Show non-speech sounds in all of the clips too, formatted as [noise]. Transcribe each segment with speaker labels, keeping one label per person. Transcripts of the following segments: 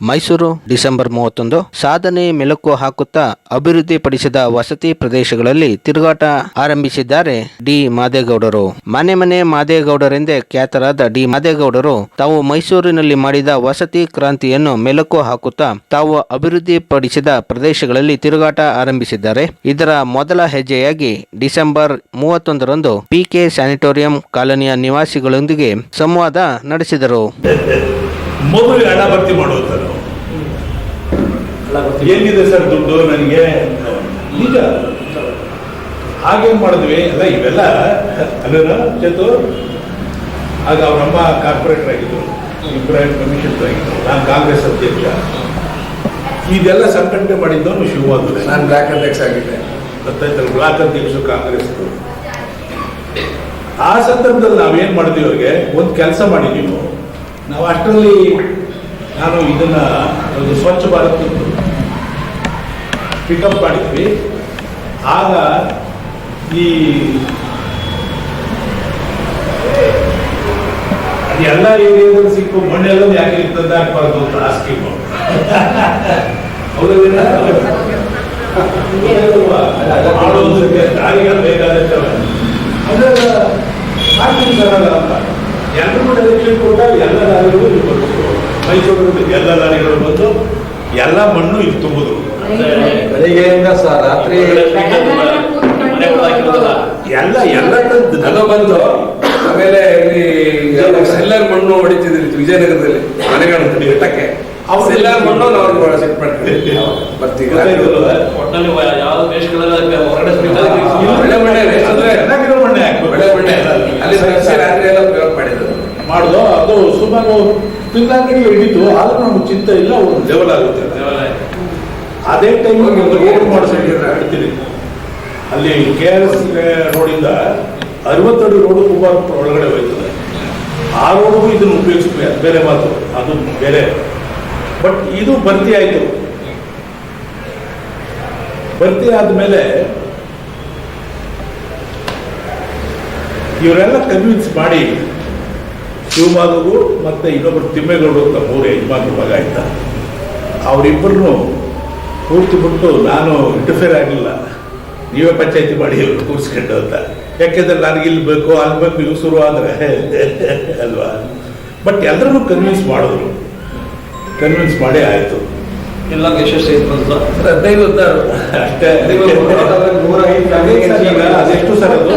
Speaker 1: Mysuru December ಮೂವತ್ತೊಂದು ಸಾಧನೆ ಮೆಲುಕು ಹಾಕುತ್ತಾ ಅಭಿವೃದ್ಧಿಪಡಿಸಿದ ವಸತಿ ಪ್ರದೇಶಗಳಲ್ಲಿ ತಿರುಗಾಟ ಆರಂಭಿಸಿದ್ದಾರೆ ಡಿ ಮಾದೇಗೌಡರು. ಮನೆ ಮನೆ ಮಾದೇಗೌಡರೆಂದೇ ಖ್ಯಾತರಾದ ಡಿ ಮಾದೇಗೌಡರು, ತಾವು ಮೈಸೂರಿನಲ್ಲಿ ಮಾಡಿದ ವಸತಿ ಕ್ರಾಂತಿಯನ್ನು ಮೆಲುಕು ಹಾಕುತ್ತಾ ತಾವು ಅಭಿವೃದ್ಧಿಪಡಿಸಿದ ಪ್ರದೇಶಗಳಲ್ಲಿ ತಿರುಗಾಟ ಆರಂಭಿಸಿದ್ದಾರೆ. ಇದರ ಮೊದಲ ಹೆಜ್ಜೆಯಾಗಿ ಡಿಸೆಂಬರ್ ಮೂವತ್ತೊಂದರಂದು ಪಿಕೆ ಸ್ಯಾನಿಟೋರಿಯಂ ಕಾಲೋನಿಯ ನಿವಾಸಿಗಳೊಂದಿಗೆ ಸಂವಾದ ನಡೆಸಿದರು.
Speaker 2: ಮಗುವಿಗೆ ಹಣ ಭರ್ತಿ ಏನಿದೆ ನಾವು. ಎಲ್ಲಿದೆ ಸರ್ ದುಡ್ಡು ನನಗೆ? ಈಗ. ಹಾಗೇನ್ ಮಾಡಿದ್ವಿ? ಅಲ್ಲ ಇವೆಲ್ಲ ಅಲ್ಲ ಚೇತು? ಆಗ ಅವರಮ್ಮ ಕಾರ್ಪೊರೇಟರ್ ಆಗಿದ್ರು. ಇಬ್ರಾಹಿಂ ಕಮಿಷನರ್ ಆಗಿದ್ರು. ನಾನು ಕಾಂಗ್ರೆಸ್ ಅಧ್ಯಕ್ಷ. ಇದೆಲ್ಲ ಸಂಘಟನೆ ಮಾಡಿದ್ದವನು ಶಿವವಾದ
Speaker 3: ನಾನು ಬ್ಲಾಕ್ ಅಧ್ಯಕ್ಷ ಆಗಿದ್ದೆ.
Speaker 2: ಗೊತ್ತಾಯ್ತಲ್ಲ ಬ್ಲಾಕ್ ಅಧ್ಯಕ್ಷರು ಕಾಂಗ್ರೆಸ್ ಆ ಸಂದರ್ಭದಲ್ಲಿ ನಾವೇನ್ ಮಾಡಿದ್ವಿ ಅವ್ರಿಗೆ? ಒಂದು ಕೆಲಸ ಮಾಡಿ ನೀವು. ನಾವು ಅಷ್ಟರಲ್ಲಿ ನಾನು ಇದನ್ನ ಒಂದು ಸ್ವಚ್ಛ ಭಾರತ್ ಪಿಕಪ್ ಮಾಡಿದ್ವಿ. ಆಗ ಈ ಎಲ್ಲ ಏರಿಯಾದಲ್ಲಿ ಸಿಕ್ಕು ಮಣ್ಣೆಲ್ಲ ಯಾಕೆ ಇರ್ತದೆ ಹಾಕ್ಬಾರ್ದು ಅಂತ ಆ ಸ್ಕೀಮು ಹೌದಲ್ವೇನಾ? ಮಾಡೋದಕ್ಕೆ ದಾರಿಗಳು ಬೇಕಾದಷ್ಟವ ಅದೆಲ್ಲ ಅಲ್ಲ ಅಂತ. ಎಲ್ಲರೂ ಎಲೆಕ್ಷನ್ ಕೊಟ್ಟಾಗ ಎಲ್ಲ ದಾರಿಗಳು ಇಲ್ಲಿ ಬಂತು ಮೈಸೂರು ಎಲ್ಲ ದಾರಿಗಳು ಬಂದು ಎಲ್ಲ ಮಣ್ಣು ಇಲ್ಲಿ ತುಂಬುದು.
Speaker 3: ಬೆಳಿಗ್ಗೆಯಿಂದ ಸಹ ರಾತ್ರಿ
Speaker 2: ಎಲ್ಲ ಎಲ್ಲ
Speaker 3: ನಗ ಬಂದು ಆಮೇಲೆ ಇಲ್ಲಿ ಸೆಲ್ಲರ್ ಮಣ್ಣು ಹೊಡಿತಿದ್ರಿ ವಿಜಯನಗರದಲ್ಲಿ ಮನೆಗಳನ್ನು ಬೆಟ್ಟಕ್ಕೆ
Speaker 2: ಅವ್ರು ಮಾಡುದು ಅದು ಸುಮಾರು ಆದ್ರೂ ನಮ್ಗೆ ಚಿಂತೆ ಇಲ್ಲ ಒಂದು ಲೆವೆಲ್ ಆಗುತ್ತೆ. ಅದೇ ಟೈಮ್ ರೋಡ್ ಮಾಡಿಸಿದ್ರೆ ಹೇಳ್ತೀನಿ. ಅಲ್ಲಿ ಕೆ ಆರ್ ಎಸ್ ರೋಡಿಂದ ಅರವತ್ತಡಿ ರೋಡು ತುಂಬ ಒಳಗಡೆ ಹೋಯ್ತದೆ. ಆ ರೋಡ್ ಇದನ್ನು ಉಪಯೋಗಿಸ್ತೀವಿ ಅದು ಬೇರೆ ಮಾತು. ಅದು ಬೇರೆ. ಬಟ್ ಇದು ಭರ್ತಿ ಆಯಿತು. ಭರ್ತಿ ಆದಮೇಲೆ ಇವರೆಲ್ಲ ಕನ್ವಿನ್ಸ್ ಮಾಡಿ ಶಿವಮಾಧವು ಮತ್ತೆ ಇನ್ನೊಬ್ಬರು ತಿಮ್ಮೇಗೌಡರು ಅಂತ ಮೂರು ಯಜಮಾನ್ರ ಮಗ ಇದ್ದ. ಅವರಿಬ್ಬರನ್ನು ಪೂರ್ತಿ ಬಿಟ್ಟು ನಾನು ಇಂಟರ್ಫೇರ್ ಆಗಲಿಲ್ಲ. ನೀವೇ ಪಂಚಾಯತಿ ಮಾಡಿ ಇವರು ಕೂರಿಸ್ಕೊಂಡು ಅಂತ. ಯಾಕೆಂದ್ರೆ ನನಗೆ ಇಲ್ಲಿ ಬೇಕು, ಅಲ್ಲಿ ಬೇಕು ಇವು ಶುರು ಆದರೆ [laughs] ಅಲ್ವಾ? ಬಟ್ ಎಲ್ಲರನ್ನೂ ಕನ್ವಿನ್ಸ್ ಮಾಡಿದ್ರು. ಕನ್ವಿನ್ಸ್ ಮಾಡಿ ಆಯ್ತು.
Speaker 4: ಎಲ್ಲ ಯಶಸ್ಸು ಇತ್ತು
Speaker 3: ಹದಿನೈದು ಹದಿನಾರು
Speaker 2: ಅಷ್ಟೇ. [laughs] ಈಗ ಅದೆಷ್ಟು ಸರ್ ಅದು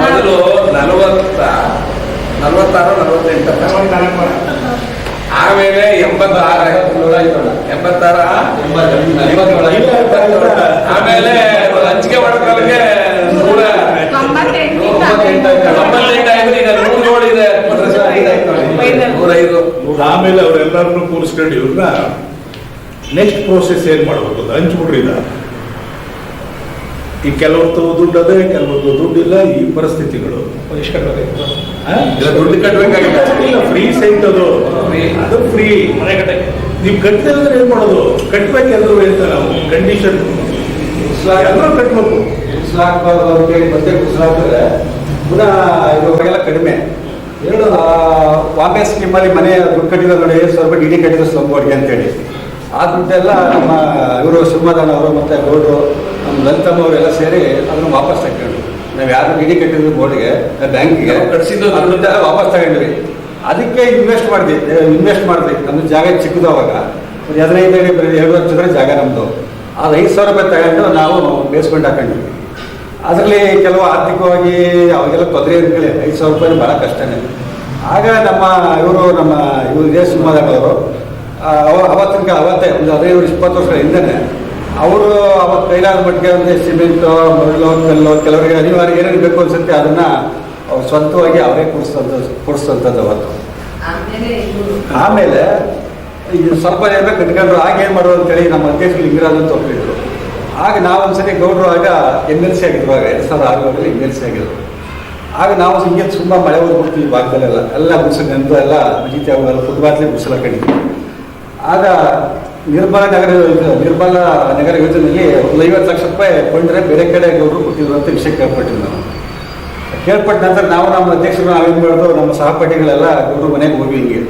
Speaker 3: ಮೊದಲು. ನಲವತ್ತ ನಲವತ್ತಾರು ನಲವತ್ತೆಂಟು. ಆಮೇಲೆ ಎಂಬತ್ತಾರ ಎಂಬತ್ತಾರ? ಆಮೇಲೆ ಹಂಚಿಕೆ ಮಾಡೋದ್ರೊಳಗೆ ನೂರ
Speaker 5: ತೊಂಬತ್ತೆಂಟು
Speaker 3: ತೊಂಬತ್ತೆಂಟು ಆಯ್ತು ಈಗ ನೂರು ನೋಡಿದೆ ನೂರೈದು
Speaker 2: ಆಮೇಲೆ ಅವರೆಲ್ಲರನ್ನು ಕೂರಿಸ್ಕೊಂಡು ಇವ್ರನ್ನ ನೆಕ್ಸ್ಟ್ ಪ್ರೋಸೆಸ್ ಏನ್ ಮಾಡ್ಬೇಕು ಅಂತ ಹಂಚ್ಬಿಡ್ರಿ ಇದ ಈ ಕೆಲವ್ರದ್ದು ದುಡ್ಡು ಅದೇ ಕೆಲವ್ರದ್ದು ದುಡ್ಡಿಲ್ಲ ಈ ಪರಿಸ್ಥಿತಿಗಳು.
Speaker 3: ದುಡ್ಡು ಕಟ್ಬೇಕಾಗಿಲ್ಲ.
Speaker 2: ಇಲ್ಲ ಫ್ರೀ ಸೈಟ್ ಅದು. ಅದು ಫ್ರೀ
Speaker 4: ಮನೆ ಕಟ್ಟೆ
Speaker 2: ನೀವು ಕಟ್ಟಿಲ್ಲ ಅಂದ್ರೆ ಏನ್ ಮಾಡೋದು? ಕಟ್ಬೇಕು ಎಲ್ಲರೂ ಹೇಳ್ತಾರೆ ನಾವು. ಕಂಡೀಷನ್ ಎಲ್ಲರೂ ಕಟ್ಬೇಕು.
Speaker 6: ಕುಸಲಾಕ್ಬಾರ್ದು ಅಂತೇಳಿ ಮತ್ತೆ ಕುಸಲಾಕಿದ್ರೆ ಪುನಃ ಇವಾಗೆಲ್ಲ ಕಡಿಮೆ. ಎರಡು ವಾಪಸ್ ನಿಮ್ಮಲ್ಲಿ ಸ್ಕೀಮಲ್ಲಿ ಮನೆ ದುಡ್ಡು ಕಟ್ಟಿರೋ ನೋಡಿ ಸ್ವಲ್ಪ ಸಾವಿರ ರೂಪಾಯಿ ಡಿ ಡಿ ಕಟ್ಟಿದ್ರು ಸ್ಲಮ್ ಬೋರ್ಡ್ಗೆ ಅಂತೇಳಿ. ಆ ದುಡ್ಡೆಲ್ಲ ನಮ್ಮ ಇವರು ಶಿವಮೊಗ್ಗನ ಅವರು ಮತ್ತು ಗೌಡ್ರು ನಮ್ಮ ಲಲಿತಮ್ಮ ಅವರೆಲ್ಲ ಸೇರಿ ಅದನ್ನು ವಾಪಸ್ ತಗೊಂಡು ನಾವು ಯಾರು ಡಿ ಡಿ ಕಟ್ಟಿದ್ರು ಬೋರ್ಡ್ಗೆ ಬ್ಯಾಂಕಿಗೆ
Speaker 3: ಕಟ್ಸಿದ್ದು ದುಡ್ಡು.
Speaker 6: ದುಡ್ಡೆಲ್ಲ ವಾಪಸ್ ತಗೊಂಡ್ವಿ. ಅದಕ್ಕೆ ಇನ್ವೆಸ್ಟ್ ಮಾಡಿದ್ವಿ. ಇನ್ವೆಸ್ಟ್ ಮಾಡಿದ್ವಿ. ನಮ್ಮ ಜಾಗ ಚಿಕ್ಕದು ಅವಾಗ. ಒಂದು ಹದಿನೈದು ಅಡಿ ಎರಡು ವರ್ಷದ ಜಾಗ ನಮ್ಮದು ಅದು ಐದು ಸಾವಿರ ರೂಪಾಯಿ ತಗೊಂಡು ನಾವು ಬೇಸ್ಮೆಂಟ್ ಹಾಕೊಂಡ್ವಿ ಅದರಲ್ಲಿ ಕೆಲವು ಆರ್ಥಿಕವಾಗಿ ಅವಾಗೆಲ್ಲ ತೊಂದರೆ ಅಂತೇಳಿ ಐದು ಸಾವಿರ ರೂಪಾಯಿ ಭಾಳ ಕಷ್ಟನೇ. ಆಗ ನಮ್ಮ ಇವರು ನಮ್ಮ ಇವರು ಇದೇ ಅವರು ಅವತ್ತಿನ ಅವತ್ತೇ ಒಂದು ಹದಿನೈದು ಇಪ್ಪತ್ತು ವರ್ಷಗಳ ಹಿಂದೆ ಅವರು ಅವತ್ತು ಕೈಲಾದ ಮಟ್ಟಿಗೆ ಒಂದು ಸಿಮೆಂಟು ಮರಳು ಕಲ್ಲು ಕೆಲವರಿಗೆ ಅನಿವಾರ್ಯ ಏನೇನು ಬೇಕು ಅನ್ಸುತ್ತೆ ಅದನ್ನ ಅವ್ರು ಸ್ವಂತವಾಗಿ ಅವರೇ ಕೊಡಿಸ್ತಂಥ ಕೊಡಿಸ್ತಂಥದ್ದು ಅವತ್ತು.
Speaker 5: ಆಮೇಲೆ
Speaker 6: ಈಗ ಸ್ವಲ್ಪ ಜನ ಕಟ್ಕೊಂಡ್ರು ಆಗ ಏನು ಮಾಡೋದು ಅಂತೇಳಿ ನಮ್ಮ ಅಧ್ಯಕ್ಷರು ಲಿಂಗರಾಜ್ ಅಂತ ಒಪ್ಪಿದ್ರು ಆಗ ನಾವು ಒಂದ್ಸರಿ ಗೌಡ್ರು ಆಗ ಎಂ ಎಲ್ ಸಿ ಆಗಿದ್ರು ಆಗ ಎರಡು ಸಾವಿರದ ಆರರಲ್ಲಿ ಎಂ ಎಲ್ ಸಿ ಆಗಿದ್ರು ಆಗ ನಾವು ಹಿಂಗೆ ತುಂಬಾ ಮಳೆ ಹೋಗ್ಬಿಡ್ತೀವಿ ಭಾಗದಲ್ಲೆಲ್ಲ. ಎಲ್ಲ ಬಿಸಿಲು ನೆಂದು ಎಲ್ಲ ಮಜಿತಿ ಅವೆಲ್ಲ ಫುಟ್ಬಾತ್ಲಿ ಮುಸಲ ಕಡಿತೀವಿ ಆಗ ನಿರ್ಮಲ ನಗರ ನಿರ್ಮಲ ನಗರ ಯೋಜನೆಯಲ್ಲಿ ಒಂದು ಐವತ್ತು ಲಕ್ಷ ರೂಪಾಯಿ ಕೊಂಡ್ರೆ ಬೇರೆ ಕಡೆ ಗೌಡರು ಕೊಟ್ಟಿದ್ರು ಅಂತ ವಿಷಯ ಕೇಳ್ಪಟ್ಟಿವಿ ನಾವು. ಕೇಳ್ಪಟ್ಟ ನಂತರ ನಾವು ನಮ್ಮ ಅಧ್ಯಕ್ಷರು ನಾವೇನು ಮಾಡಿದ್ರು ನಮ್ಮ ಸಹಪಾಠಿಗಳೆಲ್ಲ ಗೌಡರು ಮನೆಗೆ ಹೋಗಿ ಹಿಂಗೆ.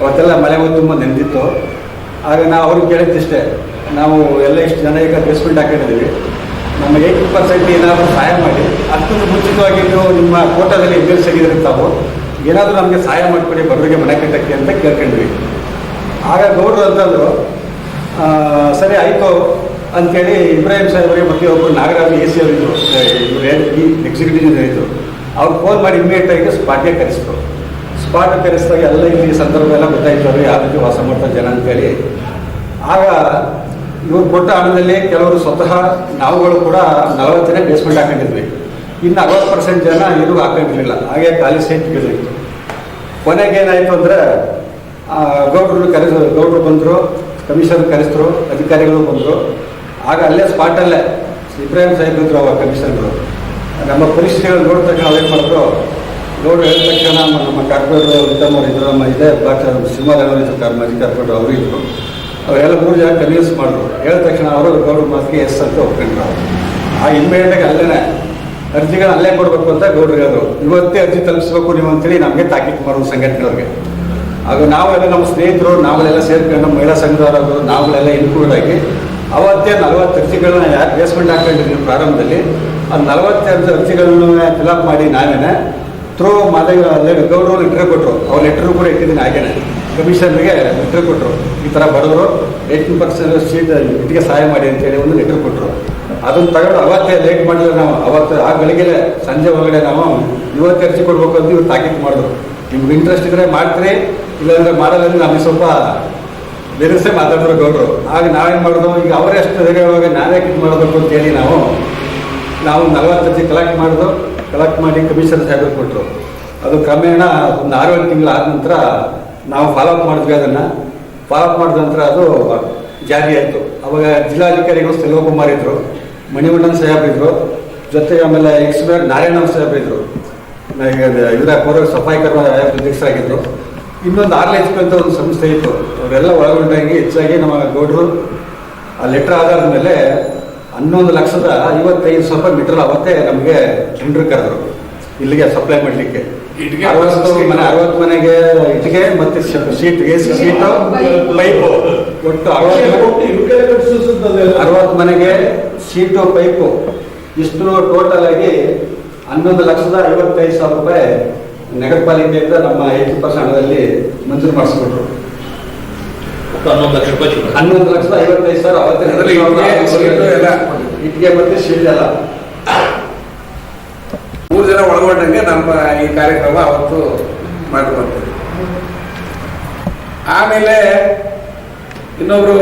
Speaker 6: ಅವತ್ತೆಲ್ಲ ಮಳೆ ಹೋಗಿ ತುಂಬ ನೆನೆದಿತ್ತು ಆಗ ನಾವು ಅವ್ರಿಗೆ ಕೇಳಿದ್ದಿಷ್ಟೇ ನಾವು ಎಲ್ಲ ಇಷ್ಟು ಜನ ಈಗ ಬೇಸ್ಮೆಂಟ್ ಹಾಕೊಂಡಿದ್ದೀವಿ. ನಮಗೆ ಏಯ್ಟಿ ಪರ್ಸೆಂಟ್ ಏನಾದರೂ ಸಹಾಯ ಮಾಡಿ. ಅಷ್ಟೊಂದು ಮುಂಚಿತವಾಗಿ ನಿಮ್ಮ ಕೋಟಾದಲ್ಲಿ ಎಂ ಎಲ್ ಸಿಗಿದ್ರೆ ತಾವು ಏನಾದರೂ ನಮಗೆ ಸಹಾಯ ಮಾಡಿಕೊಡಿ ಬಡವರಿಗೆ ಮನೆ ಕಟ್ಟಕ್ಕೆ ಅಂತ ಕೇಳ್ಕೊಂಡ್ವಿ. ಆಗ ಗೌಡ್ರು ಅಂತಂದ್ರು ಸರಿ ಆಯಿತು ಅಂತೇಳಿ ಇಬ್ರಾಹಿಂ ಸಾಹೇಬರಿಗೆ ಮತ್ತೆ ಒಬ್ಬರು ನಾಗರಾಜ್ ಎ ಸಿ ಅವರಿದ್ರು ಇವರು ಈ ಎಕ್ಸಿಕ್ಯೂಟಿವ್ ಇದ್ದರು ಅವ್ರು ಫೋನ್ ಮಾಡಿ ಇಮ್ಮಿಡಿಯೇಟ್ ಆಗಿ ಸ್ಪಾಟ್ಗೆ ಕರೆಸಿದ್ರು. ಸ್ಪಾಟ್ ಕರೆಸಿದಾಗ ಎಲ್ಲ ಇಲ್ಲಿ ಸಂದರ್ಭ ಎಲ್ಲ ಗೊತ್ತಾಯ್ತು ಅವರು ಯಾವ ರೀತಿ ವಾಸ ಮಾಡ್ತಾರೆ ಜನ ಅಂತೇಳಿ. ಆಗ ಇವ್ರು ಕೊಟ್ಟ ಹಣದಲ್ಲಿ ಕೆಲವರು ಸ್ವತಃ ನಾವುಗಳು ಕೂಡ ನಲವತ್ತನೇ ಬೇಸ್ಮೆಂಟ್ ಹಾಕೊಂಡಿದ್ವಿ. ಇನ್ನು ಅರವತ್ತು ಪರ್ಸೆಂಟ್ ಜನ ಇದು ಹಾಕೊಂಡಿರಲಿಲ್ಲ. ಹಾಗೆ ಖಾಲಿ ಸೇಟ್ ಬೀಳಿತ್ತು ಕೊನೆಗೆ ಏನಾಯಿತು ಅಂದರೆ ಗೌಡರು ಕರೆಸ್ ಗೌಡ್ರು ಬಂದರು ಕಮಿಷನ್ ಕರೆಸಿದ್ರು, ಅಧಿಕಾರಿಗಳು ಬಂದರು. ಆಗ ಅಲ್ಲೇ ಸ್ಪಾಟಲ್ಲೇ ಇಬ್ರಾಹಿಂ ಸಾಹೇಬ್ ಇದ್ರು ಅವಾಗ ಕಮಿಷನರು ನಮ್ಮ ಪರಿಸ್ಥಿತಿಗಳು ನೋಡಿದ ತಕ್ಷಣ ಅವೇನು ಮಾಡಿದ್ರು? ಗೌಡ್ರು ಹೇಳಿದ ತಕ್ಷಣ ನಮ್ಮ ನಮ್ಮ ಕಾರ್ಪೊರೇಟರ್ ಉತ್ತಮವ್ರು ಇದ್ರು, ನಮ್ಮ ಇದೇ ಭಾಷೆ ಸಿಂಹರಾವ್ ಇದ್ರು ಕಾರ್ ಮಾಜಿ ಕಾರ್ಪೊರೇಟರ್ ಅವರು ಇದ್ರು. ಅವರೆಲ್ಲ ಮೂರು ಜನ ಕನ್ವಿನ್ಸ್ ಮಾಡಿದ್ರು ಹೇಳಿದ ತಕ್ಷಣ ಅವರು ಗೌಡ್ರ ಮಾತಿಗೆ ಎಸ್ ಅಂತ ಒಪ್ಕೊಂಡ್ರು ಆ ಇನ್ಮೇಟಾಗಿ ಅಲ್ಲೇ ಅರ್ಜಿಗಳು ಅಲ್ಲೇ ಕೊಡಬೇಕು ಅಂತ ಗೌಡ್ರು ಹೇಳಿದ್ರು. ಇವತ್ತೇ ಅರ್ಜಿ ತಲುಪಿಸ್ಬೇಕು ನೀವು ಅಂತೇಳಿ ನಮಗೆ ತಾಕೀತು ಮಾಡುವ ಸಂಘಟನೆಯವ್ರಿಗೆ. ಆಗ ನಾವೆಲ್ಲ ನಮ್ಮ ಸ್ನೇಹಿತರು, ನಾವೆಲ್ಲ ಸೇರ್ಕೊಂಡು ಮಹಿಳಾ ಸಂಘದವರಾದ್ರು ನಾವುಗಳೆಲ್ಲ ಇನ್ಕ್ಲೂಡ್ ಆಗಿ ಅವತ್ತೇ ನಲವತ್ತು ಅರ್ಜಿಗಳನ್ನ ಯಾರು ಬೇಸ್ಮೆಂಟ್ ಹಾಕೊಂಡಿದ್ವಿ ಪ್ರಾರಂಭದಲ್ಲಿ. ಆ ನಲವತ್ತೆರಡು ಅರ್ಜಿಗಳನ್ನ ಫಿಲಪ್ ಮಾಡಿ ನಾನೇನೆ ಥ್ರೂ ಮಾದೇವ ಅಲ್ಲೇ ಗೌರವ ಲೆಟ್ರ್ ಕೊಟ್ಟರು ಅವ್ರ ಲೆಟ್ರು ಕೂಡ ಇಟ್ಟಿದ್ದೀನಿ ಹಾಗೇನೆ. ಕಮಿಷನ್ಗೆ ಲೆಟ್ರ್ ಕೊಟ್ಟರು ಈ ಥರ ಬಡವರು ಏಯ್ಟೀನ್ ಪರ್ಸೆಂಟ್ ಸೀಟ್ ಇಟ್ಟಿಗೆ ಸಹಾಯ ಮಾಡಿ ಅಂತೇಳಿ ಒಂದು ಲೆಟ್ರ್ ಕೊಟ್ಟರು ಅದನ್ನು ತಗೊಂಡು ಅವತ್ತೇ ಲೇಟ್ ಮಾಡಿದ್ರೆ ನಾವು, ಅವತ್ತು ಆ ಬೆಳಿಗ್ಗೆ ಸಂಜೆ ಒಳಗಡೆ ನಾವು ಇವತ್ತು ಅರ್ಜಿ ಕೊಡ್ಬೇಕು ಅಂತ ಇವತ್ತು ತಾಕೀತು ಮಾಡಿದ್ರು. ನಿಮ್ಗೆ ಇಂಟ್ರೆಸ್ಟ್ ಇದ್ರೆ ಮಾಡ್ತೀರಿ, ಇಲ್ಲಾಂದ್ರೆ ಮಾಡಲ್ಲ ನಮಗೆ ಸ್ವಲ್ಪ ಬೆರೆಸೇ ಮಾತಾಡಿದ್ರು ಗೌಡ್ರು. ಆಗ ನಾವೇನು ಮಾಡೋದು? ಈಗ ಅವರೇ ಅಷ್ಟು ಧೈರ್ಯವಾಗ ನಾನೇ ಇದು ಮಾಡಬೇಕು ಅಂತೇಳಿ ನಾವು ನಾವು ನಲವತ್ತು ಅರ್ಜಿ ಕಲೆಕ್ಟ್ ಮಾಡಿದ್ರು ಕಲೆಕ್ಟ್ ಮಾಡಿ ಕಮಿಷನರ್ ಸಾಹೇಬರು ಕೊಟ್ಟರು ಅದು ಕ್ರಮೇಣ ಒಂದು ಆರು ತಿಂಗಳು ಆದ ನಂತರ ನಾವು ಫಾಲೋಅಪ್ ಮಾಡಿದ್ವಿ ಅದನ್ನು. ಫಾಲೋಅಪ್ ಮಾಡಿದ ನಂತರ ಅದು ಜಾರಿ ಆಯಿತು. ಅವಾಗ ಜಿಲ್ಲಾಧಿಕಾರಿಗಳು ಸೆಲ್ವಕುಮಾರ್ ಇದ್ರು ಮಣಿವಣ್ಣನ್ ಸಾಹೇಬ್ ಇದ್ದರು ಜೊತೆಗೆ ಆಮೇಲೆ ಎಕ್ಸ್ಪೈರ್ ನಾರಾಯಣ ಸಾಹೇಬ್ ಇದ್ದರು ಇದರ ಪೌರ ಸಫಾಯಿ ಕರ್ಮ ಅಧ್ಯಕ್ಷರಾಗಿದ್ದರು ಇನ್ನೊಂದು ಆರ್ ಎಚ್ ಪಿ ಅಂತ ಒಂದು ಸಂಸ್ಥೆ ಇತ್ತು. ಅವರೆಲ್ಲ ಒಳಗೊಂಡಾಗಿ ಹೆಚ್ಚಾಗಿ ನಮ್ಮ ಗೌಡರು, ಆ ಲೆಟ್ರ್ ಆಧಾರದ ಮೇಲೆ ಹನ್ನೊಂದು ಲಕ್ಷದ ಐವತ್ತೈದು ಸಾವಿರ ರೂಪಾಯಿ ಮೀಟರ್ ಅವತ್ತೇ ನಮಗೆ ಟೆಂಡರ್ ಕರೆದರು. ಇಲ್ಲಿಗೆ ಸಪ್ಲೈ ಮಾಡಲಿಕ್ಕೆ. ಅರವತ್ತು ಮನೆ. ಅರವತ್ತು ಮನೆಗೆ ಇಟ್ಟಿಗೆ ಮತ್ತೆ ಸೀಟ್ ಸಿ ಸೀಟು ಪೈಪು. ಒಟ್ಟು ಅರವತ್ತು ಅರವತ್ತು ಮನೆಗೆ ಸೀಟು ಪೈಪು. ಇಷ್ಟು ಟೋಟಲ್ ಆಗಿ ಹನ್ನೊಂದು ಲಕ್ಷದ ಐವತ್ತೈದು ಸಾವಿರ ರೂಪಾಯಿ ನಗರ ಪಾಲಿಕೆಯಿಂದ ನಮ್ಮ ಐದು ಪರ್ಸೆಂಟ್ ಹಣದಲ್ಲಿ ಮಂಜೂರು ಮಾಡಿಸ್ಬಿಟ್ರು
Speaker 4: ಹನ್ನೊಂದು ಲಕ್ಷ ರೂಪಾಯಿ ಸಿಗುತ್ತೆ.
Speaker 6: ಹನ್ನೊಂದು ಲಕ್ಷದ ಐವತ್ತೈದು ಸಾವಿರ
Speaker 3: ಇಟ್ಟಿಗೆ, ಸೀಟು
Speaker 6: ಮತ್ತೆ ಶೀಟ್ ಎಲ್ಲ.
Speaker 3: ಮೂರು ಜನ ಒಳಗೊಂಡಂಗೆ ನಮ್ಮ ಈ ಕಾರ್ಯಕ್ರಮ ಅವತ್ತು ಮಾಡ್ಕೊಂತೀವಿ ಆಮೇಲೆ ಇನ್ನೊಬ್ರು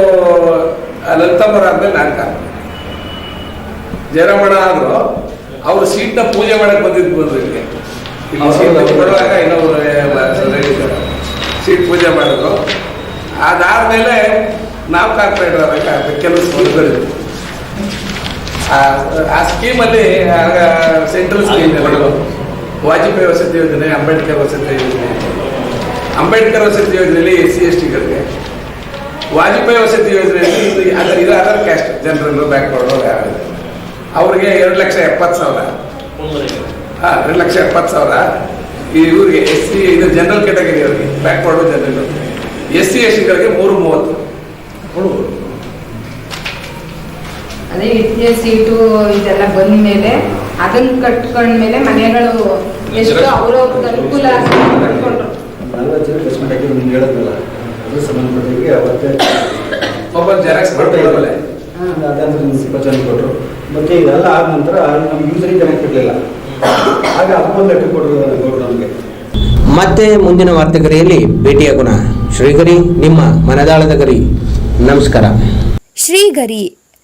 Speaker 3: ಲಲಿತಮ್ಮರ ಆದ್ಮೇಲೆ ನಾಟಕ ಜರಮಣ ಆದ್ರು ಅವ್ರು ಸೀಟ್ನ ಪೂಜೆ ಮಾಡಕ್ ಬಂದಿದ್ದು ಬಂದ್ರು ಇಲ್ಲಿ. ಕೊಡುವಾಗ ಇನ್ನೊಬ್ರು ಸೀಟ್ ಪೂಜೆ ಮಾಡಿದ್ರು. ಅದಾದ್ಮೇಲೆ ನಾವು ಕಾರ್ಪೊರೇಟರ್ ಆದಾಗ ಕೆಲವು ಸ್ಕೀಮ್ಗಳಿದ್ವು ಆ- ಸ್ಕೀಮಲ್ಲಿ ಆಗ ಸೆಂಟ್ರಲ್ ಸ್ಕೀಮ್ ವಾಜಪೇಯಿ ವಸತಿ ಯೋಜನೆ ಅಂಬೇಡ್ಕರ್ ವಸತಿ ಯೋಜನೆ. ಅಂಬೇಡ್ಕರ್ ವಸತಿ ಯೋಜನೆಯಲ್ಲಿ ಎಸ್ ಸಿ ಎಸ್ ಟಿಗಳಿಗೆ ವಾಜಪೇಯಿ ವಸತಿ ಯೋಜನೆಯಲ್ಲಿ ಅದರ ಇದು ಅದರ್ ಕ್ಯಾಸ್ಟ್ ಜನರಲ್ ಬ್ಯಾಕ್ವರ್ಡ್ ಅವ್ರಿಗೆ ಎರಡು ಲಕ್ಷ ಎಪ್ಪತ್ತು ಸಾವಿರ. ಹಾಂ ಎರಡು ಲಕ್ಷ ಎಪ್ಪತ್ತು ಸಾವಿರ. ಈ ಇವ್ರಿಗೆ ಎಸ್ ಸಿ ಇದು ಜನರಲ್ ಕ್ಯಾಟಗರಿ ಅವರಿಗೆ. Backward general S C S ಟಿಗಳಿಗೆ ಮೂರು ಮೂವತ್ತು.
Speaker 5: ಅದೇ ಇಟ್ಟಿಗೆ ಸೀಟು ಇದೆಲ್ಲ ಬಂದ ಮೇಲೆ ಅದನ್ನ ಕಟ್ಕೊಂಡ್ಮೇಲೆ ಮನೆಗಳು ಎಷ್ಟು ಅವ್ರವ್ರಿಗೆ ಅನುಕೂಲ ಆಗಿ ಕಟ್ಕೊಂಡ್ರು.
Speaker 6: ನಲ್ವತ್ತು ಜನ ಬೇಸ್ಮೆಂಟ್ ಹಾಕಿ ನಿಮ್ಗೆ ಹೇಳಿದ್ನಲ್ಲ ಅದ್ರ ಸಂಬಂಧಪಟ್ಟಿಗೆ ಅವತ್ತೇ
Speaker 3: ಒಬ್ಬ ಜೆರಾಕ್ಸ್ ಮಾಡ್ಕೊಳ್ಳೋಲ್ಲ
Speaker 6: ಅದಂದ್ರೆ ಒಂದು ಇಪ್ಪತ್ತು ಜನ ಕೊಟ್ಟರು ಮತ್ತೆ ಇದೆಲ್ಲ ಆದ ನಂತರ ನಮ್ಗೆ ಯೂಸರಿಗೆ ಇರಲಿಲ್ಲ ಆಗ ಅದಕ್ಕೊಂದು ಲೆಟರ್ ಕೊಟ್ಟರು ಗೌಡ್ರು ನಮಗೆ.
Speaker 7: ಮತ್ತೆ ಮುಂದಿನ ವಾರ್ತೆಗರಿಯಲ್ಲಿ ಭೇಟಿಯಾಗೋಣ ಶ್ರೀಗರಿ ನಿಮ್ಮ ಮನದಾಳದ ಗರಿ. ನಮಸ್ಕಾರ.
Speaker 8: ಶ್ರೀಗರಿ